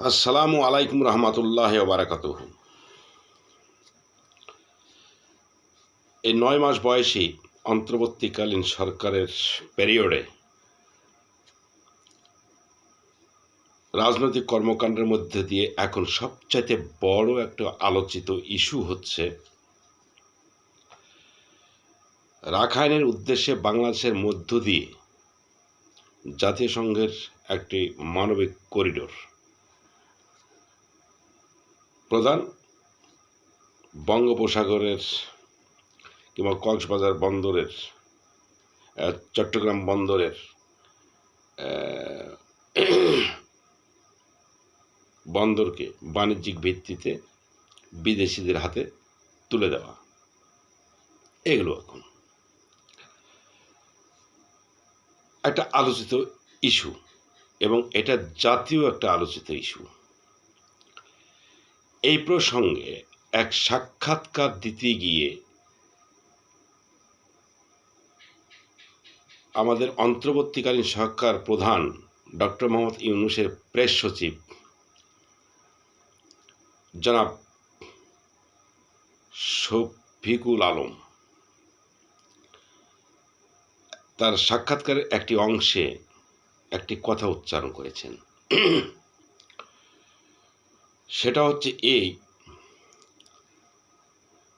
আসসালামু আলাইকুম রহমতুল্লাহ বারাকাত এই নয় মাস বয়সী অন্তর্বর্তীকালীন সরকারের পেরিয়ডে রাজনৈতিক কর্মকাণ্ডের মধ্যে দিয়ে এখন সবচাইতে বড় একটা আলোচিত ইস্যু হচ্ছে রাখাইনের উদ্দেশ্যে বাংলাদেশের মধ্য দিয়ে জাতিসংঘের একটি মানবিক করিডোর প্রধান, বঙ্গোপসাগরের কিংবা কক্সবাজার বন্দরের চট্টগ্রাম বন্দরের বন্দরকে বাণিজ্যিক ভিত্তিতে বিদেশিদের হাতে তুলে দেওয়া। এগুলো এখন। একটা আলোচিত ইস্যু এবং এটা জাতীয় একটা আলোচিত ইস্যু। এই প্রসঙ্গে এক সাক্ষাৎকার দিতে গিয়ে আমাদের অন্তর্বর্তীকালীন সরকার প্রধান ডক্টর মোহাম্মদ ইউনুসের প্রেস সচিব জনাব শফিকুল আলম। তার সাক্ষাৎকারের একটি অংশে একটি কথা উচ্চারণ করেছেন। সেটা হচ্ছে এই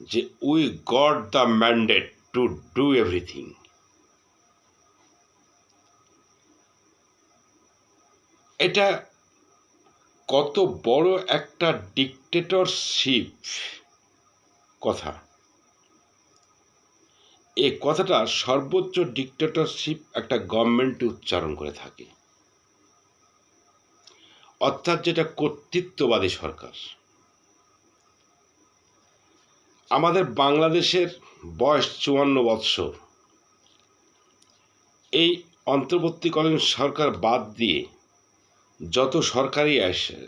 যে we got the mandate to do everything এটা কত বড় একটা ডিকটেটরশিপ কথা। এই কথাটা সর্বোচ্চ ডিকটেটরশিপ একটা গভর্নমেন্ট উচ্চারণ করে থাকে। অর্থাৎ যেটা কর্তৃত্ববাদী সরকার। আমাদের বাংলাদেশের বয়স চুয়ান্ন বৎসর। এই অন্তর্বর্তীকালীন সরকার বাদ দিয়ে যত সরকারই আসে,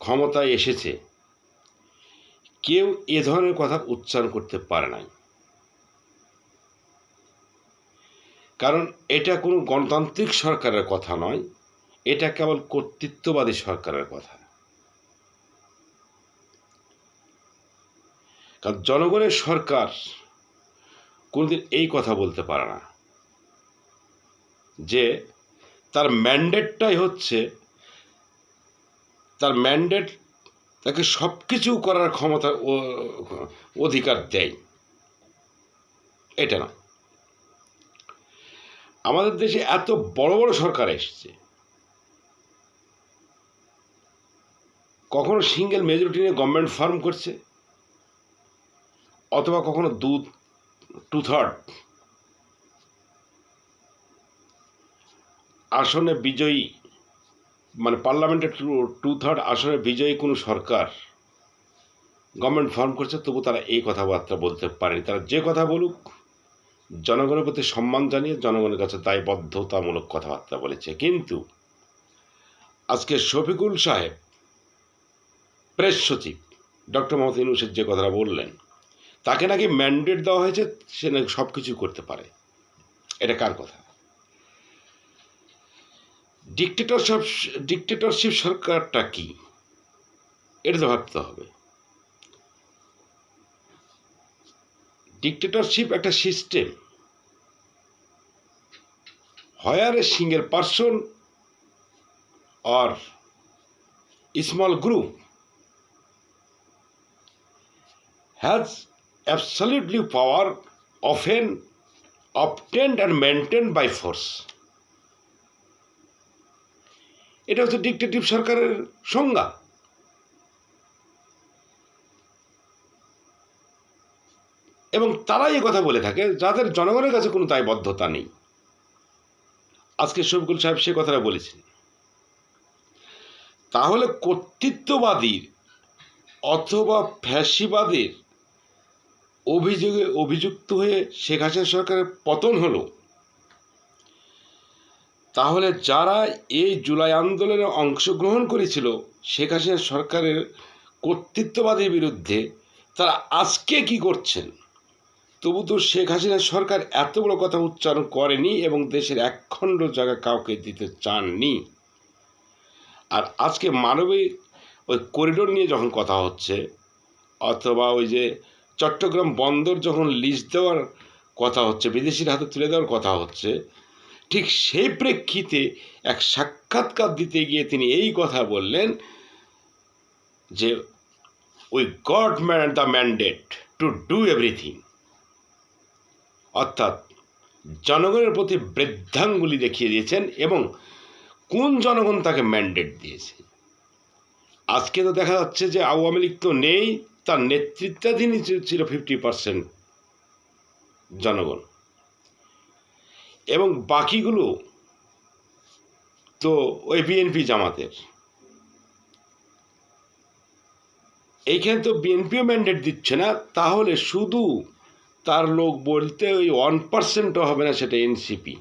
ক্ষমতায় এসেছে, কেউ এ ধরনের কথা উচ্চারণ করতে পারে নাই। কারণ এটা কোনো গণতান্ত্রিক সরকারের কথা নয় এটা কেবল কর্তৃত্ববাদী সরকারের কথা। কারণ জনগণের সরকার কোনোদিন এই কথা বলতে পারে না যে তার ম্যান্ডেটটাই হচ্ছে তার ম্যান্ডেট তাকে সব কিছু করার ক্ষমতা অধিকার দেয়। এটা না। আমাদের দেশে এত বড় বড় সরকার এসছে। কখনো সিঙ্গেল মেজরিটি নিয়ে গভর্নমেন্ট ফার্ম করছে? অথবা কখনো দু টু থার্ড আসনে বিজয়ী মানে পার্লামেন্টের টু থার্ড আসনে বিজয়ী কোনো সরকার গভর্নমেন্ট ফর্ম করছে, তবু তারা এই কথাবার্তা বলতে পারেনি। তারা যে কথা বলুক, জনগণের প্রতি সম্মান জানিয়ে জনগণের কাছে দায়বদ্ধতামূলক কথাবার্তা বলেছে। কিন্তু আজকে শফিকুল সাহেব প্রেস সচিব, ডক্টর মোহাম্মদ ইউনুসের যে কথাটা বললেন, তাকে নাকি ম্যান্ডেট দেওয়া হয়েছে, সে নাকি সব কিছু করতে পারে। এটা কার কথা? ডিকটেটরশিপ ডিকটেটরশিপ সরকারটা কি? এটা তো ভাবতে হবে। ডিকটেটরশিপ একটা system where a single person or small group has absolutely power often obtained and maintained by force. এটা হচ্ছে ডিকটেটিভ সরকারের সংজ্ঞা। এবং তারাই এ কথা বলে থাকে, যাদের জনগণের কাছে কোনো দায়বদ্ধতা নেই। আজকে শফিকুল সাহেব সে কথাটা বলেছেন। তাহলে কর্তৃত্ববাদীর অথবা ফ্যাসিবাদের অভিযোগে অভিযুক্ত হয়ে শেখ হাসিনা সরকারের পতন হলো। তাহলে যারা এই জুলাই আন্দোলনে অংশগ্রহণ করেছিল শেখ হাসিনা সরকারের কর্তৃত্ববাদের বিরুদ্ধে, তারা আজকে কি করছেন? তবু তো শেখ হাসিনা সরকার এত বড় কথা উচ্চারণ করেনি এবং দেশের একখণ্ড জায়গা কাউকে দিতে চাননি। আর আজকে মানবিক ওই করিডোর নিয়ে যখন কথা হচ্ছে, অথবা ওই যে চট্টগ্রাম বন্দর যখন লিজ দেওয়ার কথা হচ্ছে, বিদেশির হাতে তুলে দেওয়ার কথা হচ্ছে, ঠিক সেই প্রেক্ষিতে এক সাক্ষাৎকার দিতে গিয়ে তিনি এই কথা বললেন যে we got man the mandate to do everything অর্থাৎ জনগণের প্রতি বৃদ্ধাঙ্গুলি দেখিয়ে দিয়েছেন এবং কোন জনগণ তাকে ম্যান্ডেট দিয়েছে? আজকে তো দেখা যাচ্ছে যে আওয়ামী লীগ তো নেই তার নেতৃত্বাধীনই ছিল ফিফটি পার্সেন্ট জনগণ। এবং বাকিগুলো তো ওই বিএনপি জামাতের। এইখানে তো বিএনপিও ম্যান্ডেট দিচ্ছে না, তাহলে শুধু তার লোক বলতে ওই ওয়ান পার্সেন্টও হবে না সেটা এনসিপি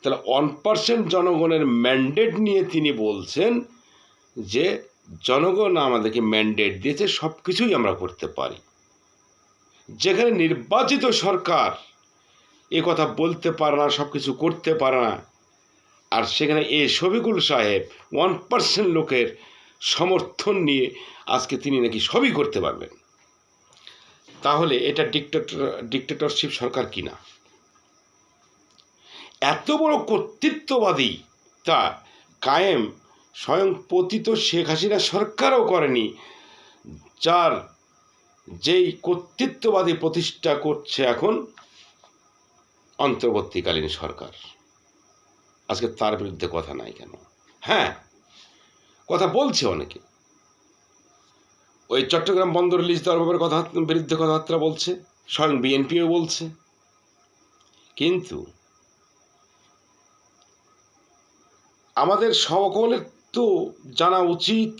তাহলে ওয়ান পার্সেন্ট জনগণের ম্যান্ডেট নিয়ে তিনি বলছেন যে জনগণ আমাদেরকে ম্যান্ডেট দিয়েছে সব কিছুই আমরা করতে পারি। যেখানে নির্বাচিত সরকার এ কথা বলতে পারে না সব কিছু করতে পারে না, আর সেখানে এ শফিকুল সাহেব ওয়ান পার্সেন্ট লোকের সমর্থন নিয়ে আজকে তিনি নাকি সবই করতে পারবেন। তাহলে এটা ডিক্টেটর ডিক্টেটরশিপ সরকার কিনা এত বড় কর্তৃত্ববাদী তা কায়েম স্বয়ং পতিত শেখ হাসিনা সরকারও করেনি। যার যেই কর্তৃত্ববাদী প্রতিষ্ঠা করছে এখন অন্তর্বর্তীকালীন সরকার। আজকে তার বিরুদ্ধে কথা নাই কেন? হ্যাঁ কথা বলছে অনেকে। ওই চট্টগ্রাম বন্দর লিজ দেওয়ার ব্যাপারে কথা বিরুদ্ধে কথাবার্তা বলছে, স্বয়ং বিএনপিও বলছে। কিন্তু আমাদের সকলের তো জানা উচিত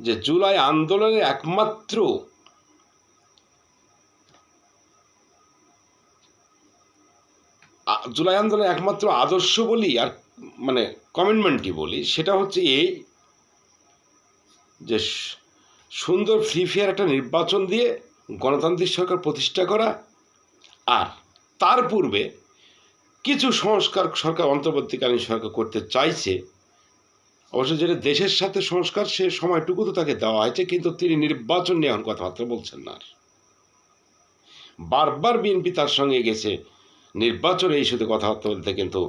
যে জুলাই আন্দোলনের একমাত্র জুলাই আন্দোলনের একমাত্র আদর্শ বলি আর মানে কমিটমেন্টই বলি, সেটা হচ্ছে এই যে সুন্দর ফ্রি ফেয়ার একটা নির্বাচন দিয়ে গণতান্ত্রিক সরকার প্রতিষ্ঠা করা আর তার পূর্বে কিছু সংস্কার সরকার অন্তর্বর্তীকালীন সরকার করতে চাইছে অবশ্য যেটা দেশের সাথে সংস্কার, সে সময়টুকু তো তাকে দেওয়া হয়েছে, কিন্তু তিনি নির্বাচন নিয়ে এখন কথাবার্তা বলছেন না বারবার বিএনপি তার সঙ্গে গেছে, নির্বাচন এই সাথে কথাবার্তা বলতে, কিন্তু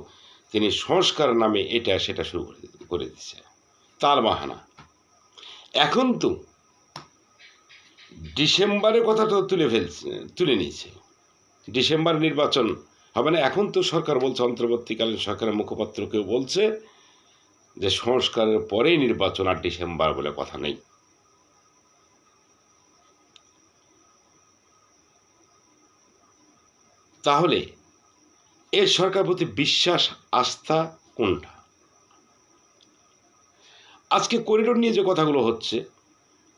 তিনি সংস্কার নামে এটা, সেটা শুরু করে দিচ্ছে তার বাহানা। এখন তো ডিসেম্বরের কথা তো তুলে ফেলছে, তুলে নিয়েছে। ডিসেম্বর নির্বাচন হবে না, এখন তো সরকার বলছে, অন্তর্বর্তীকালীন সরকারের মুখপাত্র কেউ বলছে যে সংস্কারের পরেই নির্বাচন আর ডিসেম্বর বলে কথা নেই। তাহলে এ সরকার প্রতি বিশ্বাস, আস্থা কোনটা? আজকে করিডোর নিয়ে যে কথাগুলো হচ্ছে,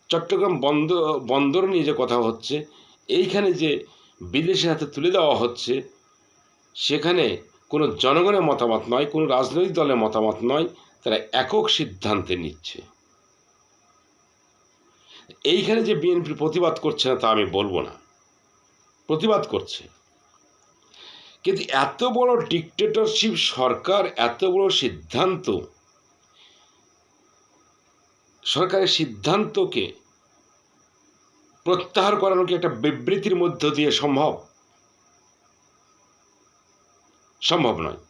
চট্টগ্রাম বন্দর বন্দর নিয়ে যে কথা হচ্ছে, এইখানে যে বিদেশের হাতে তুলে দেওয়া হচ্ছে, সেখানে কোনো জনগণের মতামত নয়, কোনো রাজনৈতিক দলের মতামত নয় তারা একক সিদ্ধান্তে নিচ্ছে। এইখানে যে বিএনপি প্রতিবাদ করছে না তা আমি বলব না। প্রতিবাদ করছে। কিন্তু এত বড় ডিকটেটরশিপ সরকার, এত বড় সিদ্ধান্ত, সরকারের সিদ্ধান্তকে প্রত্যাহার করানো কি একটা বিবৃতির মধ্য দিয়ে সম্ভব? সম্ভব নয়।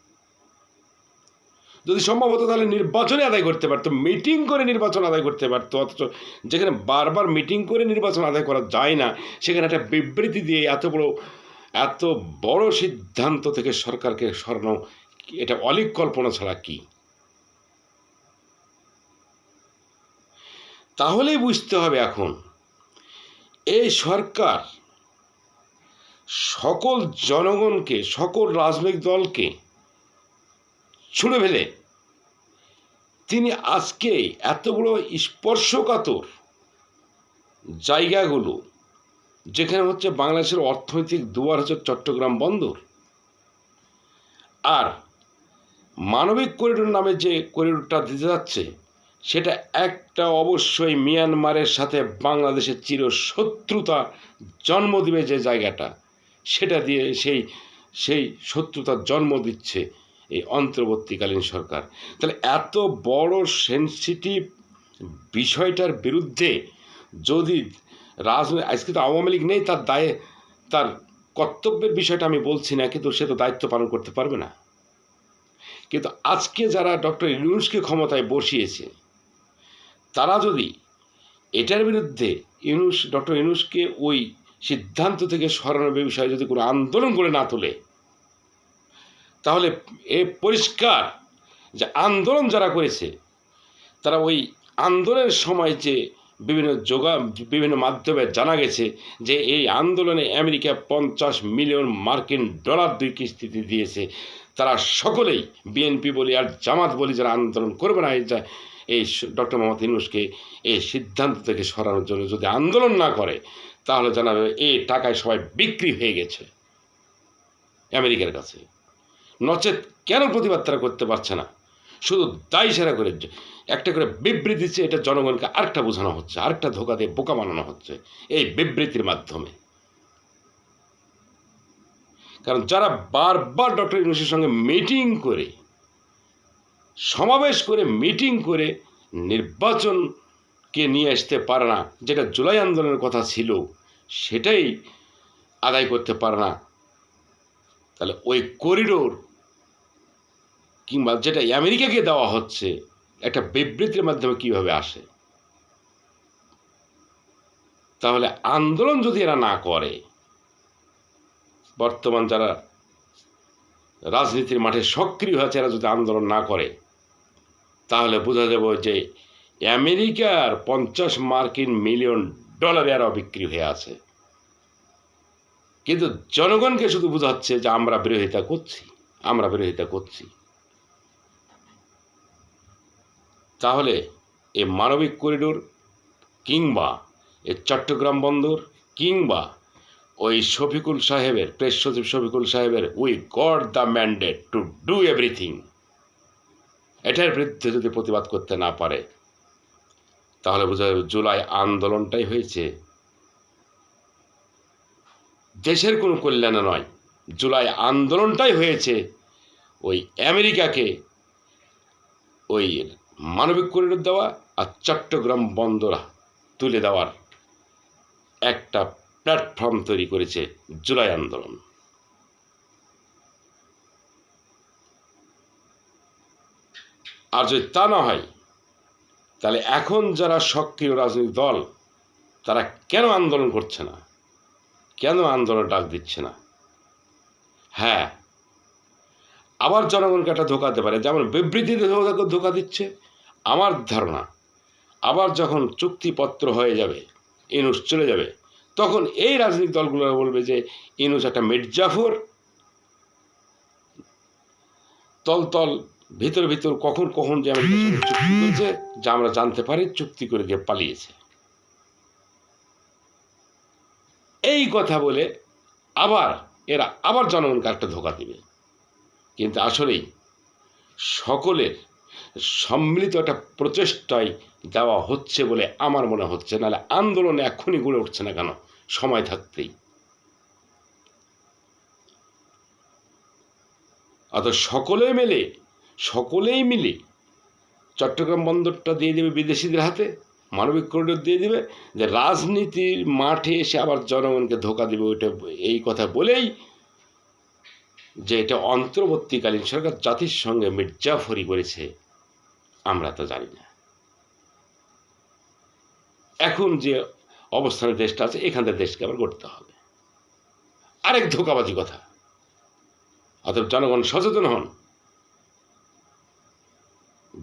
যদি সম্ভব হতো তাহলে নির্বাচনে আদায় করতে পারতো মিটিং করে নির্বাচন আদায় করতে পারতো, অথচ যেখানে বারবার মিটিং করে নির্বাচন আদায় করা যায় না, সেখানে একটা বিবৃতি দিয়ে এত বড় এত বড় সিদ্ধান্ত থেকে সরকারকে সরানো এটা অলিক কল্পনা ছাড়া কি? তাহলেই বুঝতে হবে এখন, এই সরকার সকল জনগণকে, সকল রাজনৈতিক দলকে ছুঁড়ে ফেলে। তিনি আজকে এত বড় স্পর্শকাতর জায়গাগুলো, যেখানে হচ্ছে বাংলাদেশের অর্থনৈতিক দুয়ার হচ্ছে চট্টগ্রাম বন্দর। আর মানবিক করিডোর নামে যে করিডোরটা দিতে যাচ্ছে, সেটা একটা অবশ্যই মিয়ানমারের সাথে বাংলাদেশের চির শত্রুতা জন্ম দিবে যে জায়গাটা, সেটা দিয়ে সেই সেই শত্রুতার জন্ম দিচ্ছে এই অন্তর্বর্তীকালীন সরকার। তাহলে এত বড় সেন্সিটিভ বিষয়টার বিরুদ্ধে যদি রাজনৈতিক আজকে তো আওয়ামী লীগ নেই, তার দায়ে, তার কর্তব্যের বিষয়টা আমি বলছি না, কিন্তু সে তো দায়িত্ব পালন করতে পারবে না। কিন্তু আজকে যারা ডক্টর ইউনুসকে ক্ষমতায় বসিয়েছে, তারা যদি এটার বিরুদ্ধে ইউনুস ডক্টর ইউনুসকে ওই সিদ্ধান্ত থেকে সরানোর বিষয়ে যদি কোনো আন্দোলন করে না তোলে তাহলে এ পরিষ্কার যে আন্দোলন যারা করেছে, তারা ওই আন্দোলনের সময় যে বিভিন্ন যোগা বিভিন্ন মাধ্যমে জানা গেছে যে এই আন্দোলনে আমেরিকা পঞ্চাশ মিলিয়ন মার্কিন ডলার দুই কিস্তিতে দিয়েছে, তারা সকলেই বিএনপি বলি আর জামাত বলি যারা আন্দোলন করবে না এই এই ডক্টর মোহাম্মদ ইউনুসকে এই সিদ্ধান্ত থেকে সরানোর জন্য যদি আন্দোলন না করে, তাহলে জানাবে এই টাকায় সবাই বিক্রি হয়ে গেছে আমেরিকার কাছে। নচেত কেন প্রতিবাদ তারা করতে পারছে না? শুধু দায় সেরা করে একটা করে বিবৃতি দিচ্ছে, এটা জনগণকে আরেকটা বোঝানো হচ্ছে, আরেকটা ধোকা দিয়ে বোকা বানানো হচ্ছে এই বিবৃতির মাধ্যমে। কারণ যারা বারবার ডক্টর ইউনুসের সঙ্গে মিটিং করে, সমাবেশ করে, মিটিং করে নির্বাচনকে নিয়ে আসতে পারে না, যেটা জুলাই আন্দোলনের কথা ছিল, সেটাই আদায় করতে পারে না, তাহলে ওই করিডোর কিংবা যেটা আমেরিকাকে দেওয়া হচ্ছে, একটা বিবৃতির মাধ্যমে কীভাবে আসে? তাহলে আন্দোলন যদি এরা না করে, বর্তমান যারা রাজনীতির মাঠে সক্রিয় হয়েছে, এরা যদি আন্দোলন না করে, তাহলে বোঝা যাব যে আমেরিকার পঞ্চাশ মার্কিন মিলিয়ন ডলার এরা বিক্রি হয়ে আছে। কিন্তু জনগণকে শুধু বোঝাচ্ছে যে আমরা বিরোধিতা করছি, আমরা বিরোধিতা করছি। তাহলে এ মানবিক করিডোর কিংবা এ চট্টগ্রাম বন্দর কিংবা ওই শফিকুল সাহেবের, প্রেস সচিব শফিকুল সাহেবের we got the mandate to do everything এটার বিরুদ্ধে যদি প্রতিবাদ করতে না পারে, তাহলে বোঝা যাবে জুলাই আন্দোলনটাই হয়েছে। দেশের কোনো কল্যাণে নয়, জুলাই আন্দোলনটাই হয়েছে। ওই আমেরিকাকে, ওই মানবিক করিডোর দেওয়া আর চট্টগ্রাম বন্দর তুলে দেওয়ার একটা প্ল্যাটফর্ম তৈরি করেছে জুলাই আন্দোলন। আর যদি তা না হয়, তাহলে এখন যারা সক্রিয় রাজনৈতিক দল, তারা কেন আন্দোলন করছে না? কেন আন্দোলন ডাক দিচ্ছে না? হ্যাঁ আবার জনগণকে একটা ধোকা দিতে পারে, যেমন বিবৃতিতে ধোকা- দিচ্ছে আমার ধারণা, আবার যখন চুক্তিপত্র হয়ে যাবে, ইনুস চলে যাবে, তখন এই রাজনৈতিক দলগুলো বলবে যে, ইনুস একটা মির্জাফর। তল তল, ভিতর ভিতর কখন কখন যে আমেরিকার চুক্তি করেছে যা আমরা জানতে পারি, চুক্তি করে গিয়ে পালিয়েছে। এই কথা বলে আবার এরা আবার জনগণকে একটা ধোকা দেবে। কিন্তু আসলেই সকলের সম্মিলিত একটা প্রচেষ্টায় দেওয়া হচ্ছে বলে আমার মনে হচ্ছে। নাহলে আন্দোলন এখনই গড়ে উঠছে না কেন? সময় থাকতেই। অত সকলে মিলে, সকলেই মিলে চট্টগ্রাম বন্দরটা দিয়ে দেবে বিদেশিদের হাতে, মানবিক করিডোর দিয়ে দেবে, যে রাজনীতির মাঠে এসে আবার জনগণকে ধোকা দেবে, ওইটা এই কথা বলেই যে এটা অন্তর্বর্তীকালীন সরকার জাতির সঙ্গে মির্জাফরি করেছে। আমরা তো জানি না। এখন যে অবস্থানের দেশটা আছে, এখান থেকে দেশকে আবার গড়তে হবে। আরেক ধোকাবাজি কথা। অতএব জনগণ সচেতন হন।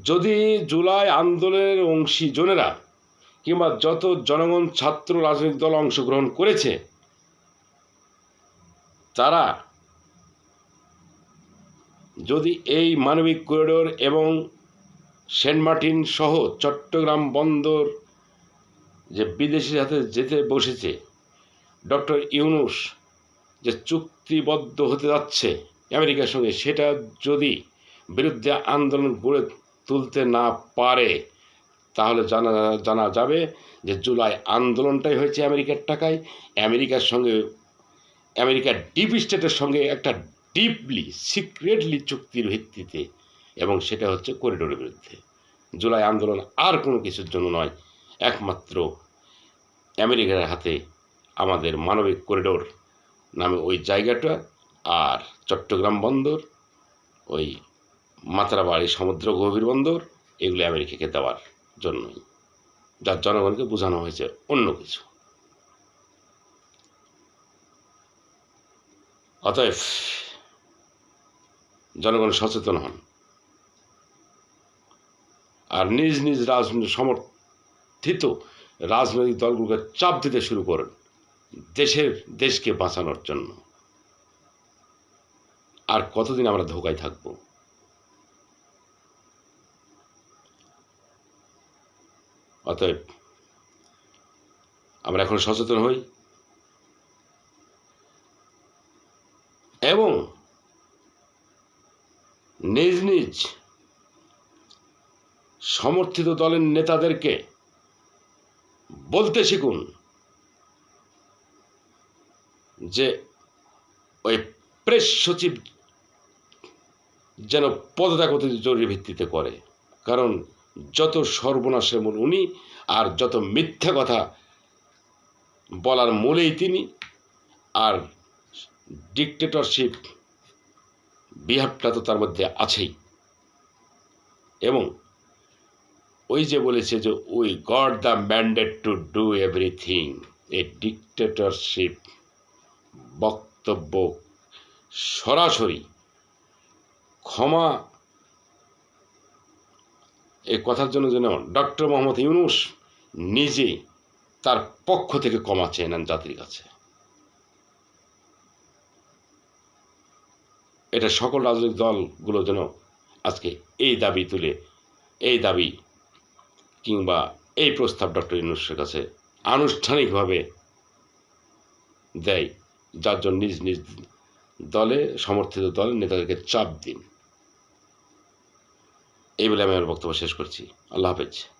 যদি জুলাই আন্দোলনের অংশীজনেরা কিংবা যত জনগণ ছাত্র রাজনৈতিক দল অংশগ্রহণ করেছে, তারা যদি এই মানবিক করিডোর এবং সেন্ট মার্টিন সহ চট্টগ্রাম বন্দর যে বিদেশির হাতে যেতে বসেছে, ডক্টর ইউনুস যে চুক্তিবদ্ধ হতে যাচ্ছে আমেরিকার সঙ্গে, সেটা যদি বিরুদ্ধে আন্দোলন গড়ে তুলতে না পারে, তাহলে জানা জানা যাবে যে জুলাই আন্দোলনটাই হয়েছে আমেরিকার টাকায়। আমেরিকার সঙ্গে, আমেরিকার ডিপ স্টেটের সঙ্গে একটা ডিপলি, সিক্রেটলি চুক্তির ভিত্তিতে এবং সেটা হচ্ছে করিডোরের বিরুদ্ধে। জুলাই আন্দোলন আর কোনো কিছুর জন্য নয়, একমাত্র আমেরিকার হাতে আমাদের মানবিক করিডোর নামে ওই জায়গাটা আর চট্টগ্রাম বন্দর, ওই মাত্রাবাড়ি সমুদ্র গভীর বন্দর, এগুলি আমেরিকাকে দেওয়ার জন্যই। যার জনগণকে বোঝানো হয়েছে অন্য কিছু। অতএব জনগণ সচেতন হন। আর নিজ নিজ রাজনৈতিক সমর্থিত রাজনৈতিক দলগুলোকে চাপ দিতে শুরু করেন দেশের, দেশকে বাঁচানোর জন্য। আর কতদিন আমরা ধোকায় থাকব? অতএব আমরা এখন সচেতন হই এবং নিজ নিজ সমর্থিত দলের নেতাদেরকে বলতে শিখুন যে ওই প্রেস সচিব যেন পদত্যাগ অতি জরুরি ভিত্তিতে করে। কারণ যত সর্বনাশের মূল উনি আর যত মিথ্যা কথা বলার মূলেই তিনি আর ডিকটেটরশিপ বিহারটা তো তার মধ্যে আছেই। এবং ওই যে বলেছে যে we got the mandate to do everything A dictatorship বক্তব্য সরাসরি ক্ষমা এই কথার জন্য যেন ডক্টর মোহাম্মদ ইউনুস নিজে তার পক্ষ থেকে ক্ষমা চেয়ে নেন জাতির কাছে। এটা সকল রাজনৈতিক দলগুলো যেন আজকে এই দাবি তুলে, এই দাবি কিংবা এই প্রস্তাব ডক্টর ইউনুসের কাছে আনুষ্ঠানিকভাবে দেয়, যার জন্য নিজ নিজ দলে, সমর্থিত দলের নেতাদেরকে চাপ দিন। এই বলে আমি আমার বক্তব্য শেষ করছি। আল্লাহ হাফেজ।